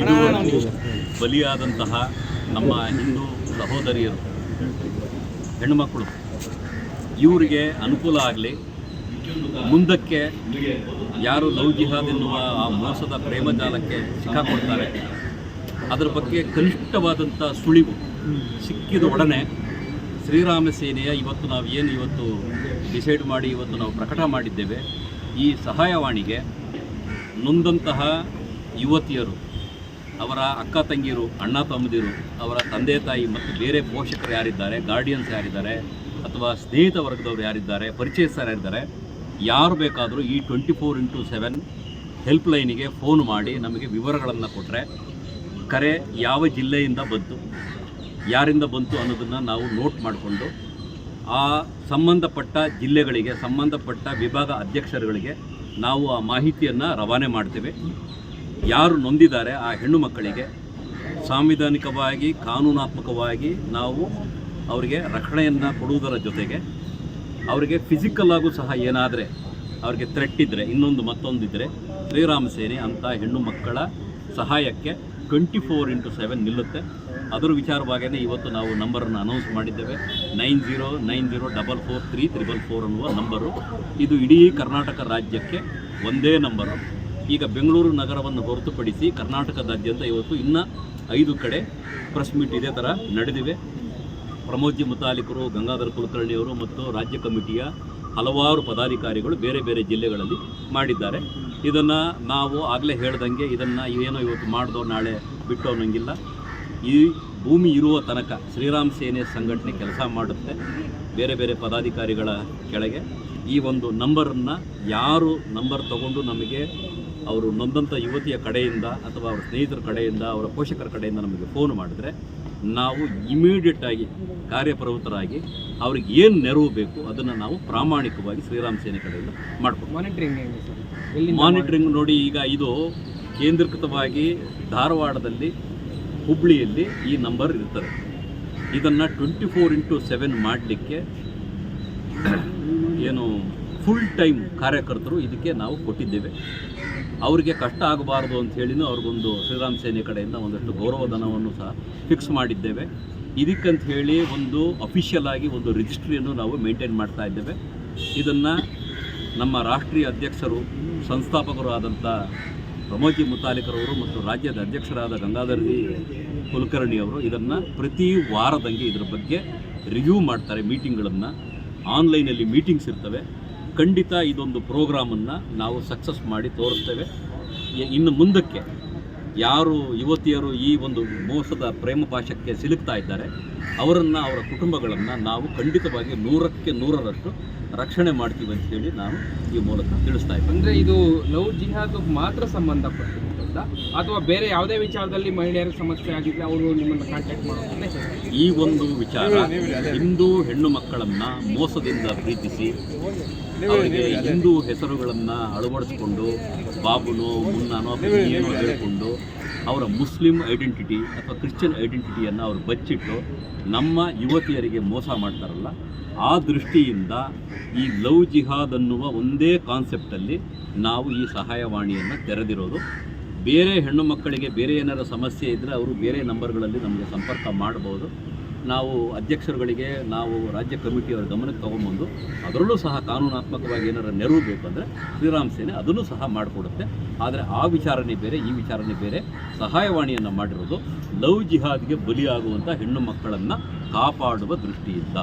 ಇದು ಬಲಿಯಾದಂತಹ ನಮ್ಮ ಹಿಂದೂ ಸಹೋದರಿಯರು, ಹೆಣ್ಣುಮಕ್ಕಳು. ಇವರಿಗೆ ಅನುಕೂಲ ಆಗಲಿ, ಮುಂದಕ್ಕೆ ಯಾರು ಲವ್ ಜಿಹಾದ್ ಎನ್ನುವ ಆ ಮೋಸದ ಪ್ರೇಮಜಾಲಕ್ಕೆ ಸಿಕ್ಕಾಕೊಳ್ತಾರೆ ಅದರ ಬಗ್ಗೆ ಕನಿಷ್ಠವಾದಂಥ ಸುಳಿವು ಸಿಕ್ಕಿದ ಒಡನೆ ಶ್ರೀರಾಮ ಸೇನೆಯ ಇವತ್ತು ನಾವು ಏನು ಇವತ್ತು ಡಿಸೈಡ್ ಮಾಡಿ ಇವತ್ತು ನಾವು ಪ್ರಕಟ ಮಾಡಿದ್ದೇವೆ, ಈ ಸಹಾಯವಾಣಿಗೆ ನೊಂದಂತಹ ಯುವತಿಯರು, ಅವರ ಅಕ್ಕ ತಂಗಿಯರು, ಅಣ್ಣ ತಮ್ಮದಿರು, ಅವರ ತಂದೆ ತಾಯಿ ಮತ್ತು ಬೇರೆ ಪೋಷಕರು ಯಾರಿದ್ದಾರೆ ಗಾರ್ಡಿಯನ್ಸ್ ಯಾರಿದ್ದಾರೆ ಅಥವಾ ಸ್ನೇಹಿತ ವರ್ಗದವರು ಯಾರಿದ್ದಾರೆ, ಪರಿಚಯಸ್ಥರು ಯಾರಿದ್ದಾರೆ, ಯಾರು ಬೇಕಾದರೂ ಈ ಟ್ವೆಂಟಿ ಫೋರ್ ಇಂಟು ಸೆವೆನ್ ಹೆಲ್ಪ್ಲೈನಿಗೆ ಫೋನ್ ಮಾಡಿ ನಮಗೆ ವಿವರಗಳನ್ನು ಕೊಟ್ಟರೆ ಕರೆ ಯಾವ ಜಿಲ್ಲೆಯಿಂದ ಬಂತು, ಯಾರಿಂದ ಬಂತು ಅನ್ನೋದನ್ನು ನಾವು ನೋಟ್ ಮಾಡಿಕೊಂಡು ಆ ಸಂಬಂಧಪಟ್ಟ ಜಿಲ್ಲೆಗಳಿಗೆ, ಸಂಬಂಧಪಟ್ಟ ವಿಭಾಗ ಅಧ್ಯಕ್ಷರುಗಳಿಗೆ ನಾವು ಆ ಮಾಹಿತಿಯನ್ನು ರವಾನೆ ಮಾಡ್ತೇವೆ. ಯಾರು ನೊಂದಿದ್ದಾರೆ ಆ ಹೆಣ್ಣು ಮಕ್ಕಳಿಗೆ ಸಾಂವಿಧಾನಿಕವಾಗಿ, ಕಾನೂನಾತ್ಮಕವಾಗಿ ನಾವು ಅವರಿಗೆ ರಕ್ಷಣೆಯನ್ನು ಕೊಡುವುದರ ಜೊತೆಗೆ ಅವರಿಗೆ ಫಿಸಿಕಲ್ ಆಗೂ ಸಹ ಏನಾದರೆ ಅವರಿಗೆ ಇದ್ದರೆ ಇನ್ನೊಂದು ಮತ್ತೊಂದು ಇದ್ದರೆ ಶ್ರೀರಾಮ ಸೇನೆ ಅಂಥ ಹೆಣ್ಣು ಮಕ್ಕಳ ಸಹಾಯಕ್ಕೆ ಟ್ವೆಂಟಿ ಫೋರ್ ಇಂಟು ಸೆವೆನ್ ನಿಲ್ಲುತ್ತೆ. ಅದರ ವಿಚಾರವಾಗಿಯೇ ಇವತ್ತು ನಾವು ನಂಬರನ್ನು ಅನೌನ್ಸ್ ಮಾಡಿದ್ದೇವೆ. Nine zero nine zero double four three triple four ಅನ್ನುವ ನಂಬರು ಇದು ಇಡೀ ಕರ್ನಾಟಕ ರಾಜ್ಯಕ್ಕೆ ಒಂದೇ ನಂಬರು ಈಗ ಬೆಂಗಳೂರು ನಗರವನ್ನು ಹೊರತುಪಡಿಸಿ ಕರ್ನಾಟಕದಾದ್ಯಂತ ಇವತ್ತು ಇನ್ನೂ ಐದು ಕಡೆ ಪ್ರೆಸ್ ಮೀಟ್ ಇದೇ ಥರ ನಡೆದಿವೆ. ಪ್ರಮೋದ್ಜಿ ಮುತಾಲಿಕರು, ಗಂಗಾಧರ ಕುಲಕರ್ಣಿಯವರು ಮತ್ತು ರಾಜ್ಯ ಕಮಿಟಿಯ ಹಲವಾರು ಪದಾಧಿಕಾರಿಗಳು ಬೇರೆ ಬೇರೆ ಜಿಲ್ಲೆಗಳಲ್ಲಿ ಮಾಡಿದ್ದಾರೆ. ಇದನ್ನು ನಾವು ಆಗಲೇ ಹೇಳ್ದಂಗೆ ಇದನ್ನು ಏನೋ ಇವತ್ತು ಮಾಡ್ದೋ ನಾಳೆ ಬಿಟ್ಟು ಅನ್ನೋಂಗಿಲ್ಲ. ಈ ಭೂಮಿ ಇರುವ ತನಕ ಶ್ರೀರಾಮ್ ಸೇನೆ ಸಂಘಟನೆ ಕೆಲಸ ಮಾಡುತ್ತೆ ಬೇರೆ ಬೇರೆ ಪದಾಧಿಕಾರಿಗಳ ಕೆಳಗೆ. ಈ ಒಂದು ನಂಬರನ್ನು ಯಾರು ನಂಬರ್ ತಗೊಂಡು ನಮಗೆ ಅವರು ನೊಂದಂಥ ಯುವತಿಯ ಕಡೆಯಿಂದ ಅಥವಾ ಅವರ ಸ್ನೇಹಿತರ ಕಡೆಯಿಂದ ಅವರ ಪೋಷಕರ ಕಡೆಯಿಂದ ನಮಗೆ ಫೋನ್ ಮಾಡಿದ್ರೆ ನಾವು ಇಮಿಡಿಯೇಟಾಗಿ ಕಾರ್ಯಪ್ರವೃತ್ತರಾಗಿ ಅವ್ರಿಗೆ ಏನು ನೆರವು ಬೇಕು ಅದನ್ನು ನಾವು ಪ್ರಾಮಾಣಿಕವಾಗಿ ಶ್ರೀರಾಮ್ ಸೇನೆ ಕಡೆಯಿಂದ ಮಾಡ್ಬೋದು ಮಾನಿಟ್ರಿಂಗ್ ಮಾನಿಟರಿಂಗ್ ನೋಡಿ ಈಗ ಇದು ಕೇಂದ್ರೀಕೃತವಾಗಿ ಧಾರವಾಡದಲ್ಲಿ ಹುಬ್ಳಿಯಲ್ಲಿ ಈ ನಂಬರ್ ಇರ್ತದೆ. ಇದನ್ನು ಟ್ವೆಂಟಿ ಫೋರ್ ಇಂಟು ಸೆವೆನ್ ಮಾಡಲಿಕ್ಕೆ ಏನು ಫುಲ್ ಟೈಮ್ ಕಾರ್ಯಕರ್ತರು ಇದಕ್ಕೆ ನಾವು ಕೊಟ್ಟಿದ್ದೇವೆ. ಅವರಿಗೆ ಕಷ್ಟ ಆಗಬಾರ್ದು ಅಂತ ಹೇಳಿನೂ ಅವ್ರಿಗೊಂದು ಶ್ರೀರಾಮ್ ಸೇನೆ ಕಡೆಯಿಂದ ಒಂದಷ್ಟು ಗೌರವಧನವನ್ನು ಸಹ ಫಿಕ್ಸ್ ಮಾಡಿದ್ದೇವೆ. ಇದಕ್ಕಂತ ಹೇಳಿ ಒಂದು ಅಫಿಷಿಯಲ್ ಆಗಿ ಒಂದು ರಿಜಿಸ್ಟ್ರಿಯನ್ನು ನಾವು ಮೇಂಟೈನ್ ಮಾಡ್ತಾ ಇದ್ದೇವೆ. ಇದನ್ನು ನಮ್ಮ ರಾಷ್ಟ್ರೀಯ ಅಧ್ಯಕ್ಷರು ಸಂಸ್ಥಾಪಕರು ಆದಂಥ ಪ್ರಮೋಜಿ ಮುತಾಲಿಕರವರು ಮತ್ತು ರಾಜ್ಯದ ಅಧ್ಯಕ್ಷರಾದ ಗಂಗಾಧರ್ಜಿ ಕುಲಕರ್ಣಿ ಅವರು ಇದನ್ನು ಪ್ರತಿ ವಾರದಂಗೆ ಇದರ ಬಗ್ಗೆ ರಿವ್ಯೂ ಮಾಡ್ತಾರೆ ಮೀಟಿಂಗ್ಗಳನ್ನು ಆನ್ಲೈನಲ್ಲಿ ಮೀಟಿಂಗ್ಸ್ ಇರ್ತವೆ. ಖಂಡಿತ ಇದೊಂದು ಪ್ರೋಗ್ರಾಮನ್ನು ನಾವು ಸಕ್ಸಸ್ ಮಾಡಿ ತೋರಿಸ್ತೇವೆ. ಇನ್ನು ಮುಂದಕ್ಕೆ ಯಾರು ಯುವತಿಯರು ಈ ಒಂದು ಮೋಸದ ಪ್ರೇಮ ಪಾಶಕ್ಕೆ ಸಿಲುಕ್ತಾ ಇದ್ದಾರೆ, ಅವರನ್ನು, ಅವರ ಕುಟುಂಬಗಳನ್ನು ನಾವು ಖಂಡಿತವಾಗಿ ನೂರಕ್ಕೆ ನೂರರಷ್ಟು ರಕ್ಷಣೆ ಮಾಡ್ತೀವಿ ಅಂತ ಹೇಳಿ ನಾನು ಈ ಮೂಲಕ ತಿಳಿಸ್ತಾ ಇದ್ದೇನೆ. ಅಂದರೆ ಇದು ಲವ್ ಜಿಹಾದ್ ಮಾತ್ರ ಸಂಬಂಧಪಟ್ಟಿರುತ್ತಲ್ಲ ಅಥವಾ ಬೇರೆ ಯಾವುದೇ ವಿಚಾರದಲ್ಲಿ ಮಹಿಳೆಯರ ಸಮಸ್ಯೆ ಆಗಿದ್ರೆ ಅವರು ನಿಮ್ಮನ್ನು ಕಾಂಟ್ಯಾಕ್ಟ್ ಮಾಡೋದನ್ನೇ ಈ ಒಂದು ವಿಚಾರ ಹಿಂದೂ ಹೆಣ್ಣು ಮಕ್ಕಳನ್ನ ಮೋಸದಿಂದ ಪ್ರೀತಿಸಿ, ಅವರಿಗೆ ಹಿಂದೂ ಹೆಸರುಗಳನ್ನು ಅಳವಡಿಸ್ಕೊಂಡು, ಬಾಬುನೋ, ಮುನ್ನಾನೋ ಏನೋ ಹೇಳಿಕೊಂಡು ಅವರ ಮುಸ್ಲಿಂ ಐಡೆಂಟಿಟಿ ಅಥವಾ ಕ್ರಿಶ್ಚಿಯನ್ ಐಡೆಂಟಿಟಿಯನ್ನು ಅವರು ಬಚ್ಚಿಟ್ಟು ನಮ್ಮ ಯುವತಿಯರಿಗೆ ಮೋಸ ಮಾಡ್ತಾರಲ್ಲ, ಆ ದೃಷ್ಟಿಯಿಂದ ಈ ಲವ್ ಜಿಹಾದ್ ಅನ್ನುವ ಒಂದೇ ಕಾನ್ಸೆಪ್ಟಲ್ಲಿ ನಾವು ಈ ಸಹಾಯವಾಣಿಯನ್ನು ತೆರೆದಿರೋದು ಬೇರೆ ಹೆಣ್ಣು ಮಕ್ಕಳಿಗೆ ಬೇರೆ ಏನಾದರೂ ಸಮಸ್ಯೆ ಇದ್ದರೆ ಅವರು ಬೇರೆ ನಂಬರ್ಗಳಲ್ಲಿ ನಮಗೆ ಸಂಪರ್ಕ ಮಾಡ್ಬೋದು. ನಾವು ಅಧ್ಯಕ್ಷರುಗಳಿಗೆ, ನಾವು ರಾಜ್ಯ ಕಮಿಟಿಯವರ ಗಮನಕ್ಕೆ ತೊಗೊಂಬಂದು ಅದರಲ್ಲೂ ಸಹ ಕಾನೂನಾತ್ಮಕವಾಗಿ ಏನಾರು ನೆರವು ಬೇಕಂದರೆ ಶ್ರೀರಾಮ್ ಸೇನೆ ಅದನ್ನು ಸಹ ಮಾಡಿಕೊಡುತ್ತೆ. ಆದರೆ ಆ ವಿಚಾರಣೆ ಬೇರೆ, ಈ ವಿಚಾರಣೆ ಬೇರೆ. ಸಹಾಯವಾಣಿಯನ್ನು ಮಾಡಿರೋದು ಲವ್ ಜಿಹಾದ್ಗೆ ಬಲಿಯಾಗುವಂಥ ಹೆಣ್ಣು ಮಕ್ಕಳನ್ನು ಕಾಪಾಡುವ ದೃಷ್ಟಿಯಿಂದ.